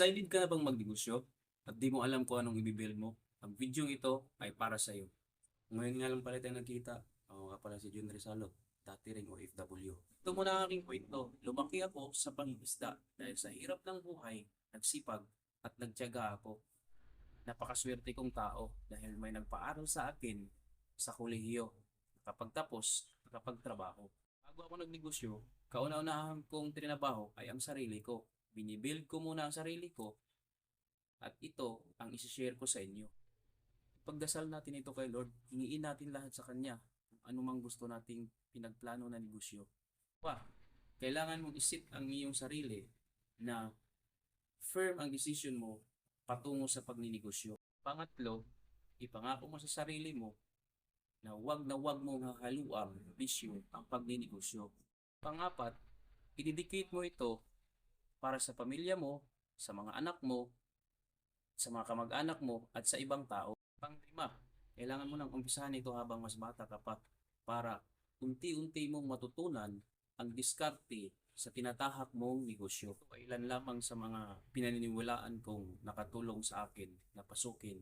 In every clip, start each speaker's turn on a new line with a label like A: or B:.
A: Decided ka na bang magnegosyo at di mo alam kung anong ibibuild mo? Ang video ito ay para sa iyo. Ngayon nga lang pala tayo nagkita. Ako nga pala si Jun Rizalo, dati ring OFW. Ito muna ang aking kwento. Lumaki ako sa pangingisda dahil sa hirap ng buhay, nagsipag at nagtiyaga ako. Napakaswerte kong tao dahil may nagpaaral sa akin sa kolehiyo. Nakapagtapos, nakapagtrabaho. Bago ako nagnegosyo, kauna-unahan kong trinabaho ay ang sarili ko. Binibuild ko muna ang sarili ko at ito ang isishare ko sa inyo. Pagdasal natin ito kay Lord, hingiin natin lahat sa Kanya kung anumang gusto nating pinagplano na negosyo. Pa, kailangan mong isip ang iyong sarili na firm ang decision mo patungo sa pagninegosyo. Pangatlo, ipangako mo sa sarili mo na wag na wag mong hahaluang bisyo ang pagninegosyo. Pangapat, ididikit mo ito para sa pamilya mo, sa mga anak mo, sa mga kamag-anak mo, at sa ibang tao. Panglima, kailangan mo nang umpisahan ito habang mas bata ka pa para unti-unti mong matutunan ang diskarte sa tinatahak mong negosyo. Ilan lamang sa mga pinaniniwalaan kong nakatulong sa akin na pasukin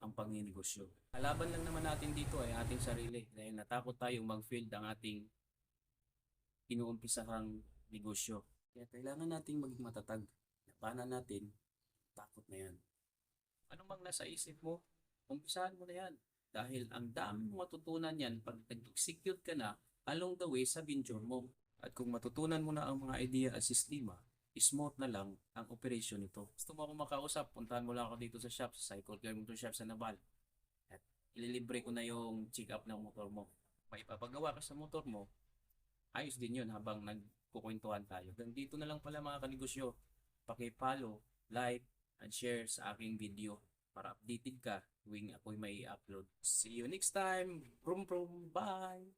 A: ang pagninegosyo. Kalaban lang naman natin dito ay ating sarili dahil natakot tayong mag-field ang ating inuumpisahang negosyo. Kaya kailangan nating maging matatag. Labanan natin, takot na yan. Ano mang nasa isip mo, umpisahan mo na yan. Dahil ang dami mo matutunan yan pag nag-execute ka na along the way sa venture mo. At kung matutunan mo na ang mga idea at sistema, smooth na lang ang operation nito. Gusto mo akong makausap, puntahan mo lang ako dito sa shop, sa Cycle Care Motor Shop sa Naval. At ililibre ko na yung check up ng motor mo. May ipapagawa ka sa motor mo, ayos din yun habang nagkukwentuhan tayo. Dito na lang pala mga kanegosyo. Paki-follow, like, and share sa aking video para updated ka tuwing ako'y may upload. See you next time. Prum prum. Bye!